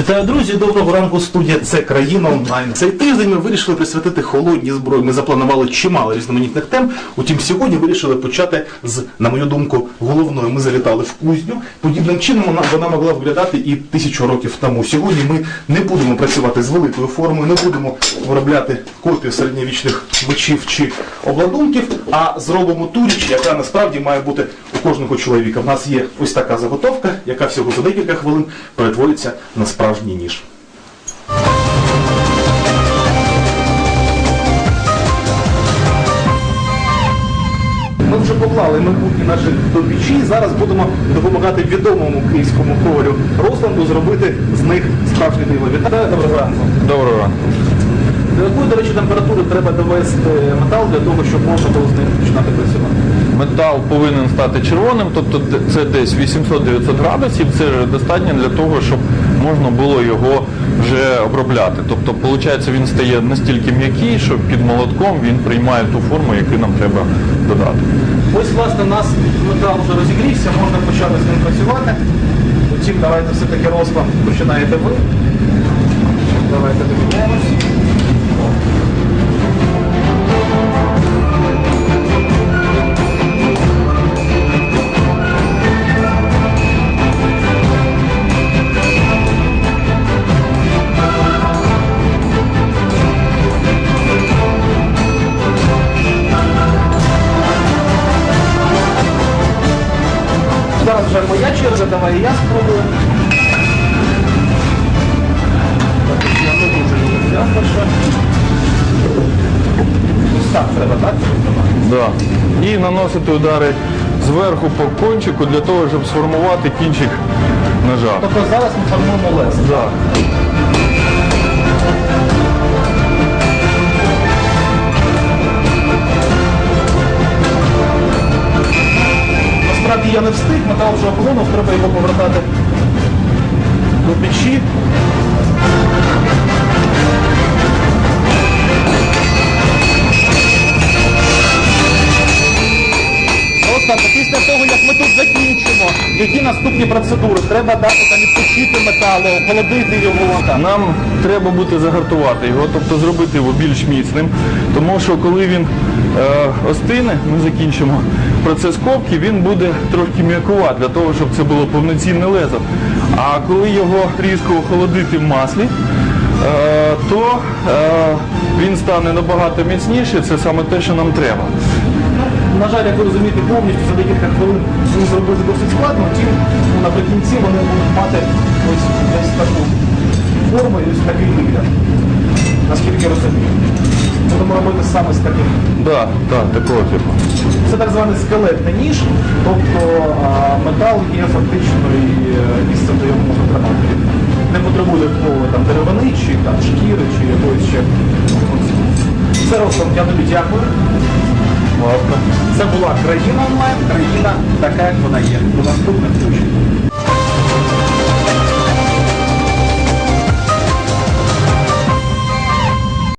Вітаю, друзі! Доброго ранку, студія. Це країна онлайн. Цей тиждень ми вирішили присвятити холодній зброї. Ми запланували чимало різноманітних тем. Утім, сьогодні вирішили почати з, на мою думку, головної. Ми завітали в кузню. Подібним чином вона, вона могла виглядати і тисячу років тому. Сьогодні ми не будемо працювати з великою формою, не будемо виробляти копію середньовічних мечів чи обладунків, а зробимо ту річ, яка насправді має бути у кожного чоловіка. В нас є ось така заготовка, яка всього за декілька хвилин перетвориться на справжній ніж. Ми вже поклали майбутні наші до печі. Зараз будемо допомагати відомому київському ковалю Росланду зробити з них справжнє диво. Вітаю, доброго ранку. Доброго ранку. До якої, до речі, температури треба довести метал для того, щоб можна було з ним починати працювати? Метал повинен стати червоним, тобто це десь 800-900 градусів. Це достатньо для того, щоб можна було його вже обробляти. Тобто, виходить, він стає настільки м'який, що під молотком він приймає ту форму, яку нам треба додати. Ось, власне, у нас метал вже розігрівся, можна почати з ним працювати. Утім, давайте все-таки розклад починаєте ви. Давайте домовимось. Зараз вже моя черга, давай я спробую. Так, я не дуже люблю м'ясо. Ось так треба, так? Да. І наносити удари зверху по кончику для того, щоб сформувати кінчик ножа. Тобто зараз ми формуємо лес. Да. Вже охолонув, треба його повертати до печі. Просто після того, як ми тут які наступні процедури? Треба дати там відпочити металу, охолодити його. Нам треба буде загартувати його, тобто зробити його більш міцним, тому що коли він е, остине, ми закінчимо процес копки, він буде трошки м'якувати для того, щоб це було повноцінне лезо. А коли його різко охолодити в маслі, е, то е, він стане набагато міцніше, це саме те, що нам треба. На жаль, як ви розумієте, повністю за декілька хвилин це зробити досить складно, втім наприкінці вони будуть мати ось десь таку форму і ось такий вигляд. Наскільки я розумію. Будемо робити саме з таким. Да, так, такого типу. Це так званий скелетний ніж, тобто а, метал є фактично і е, місцем, де його можна тримати. Не потребує такого там деревини, чи там шкіри, чи якоїсь ще конструкції. Все я тобі дякую. Це була країна онлайн, країна така, як вона є. До наступних включень.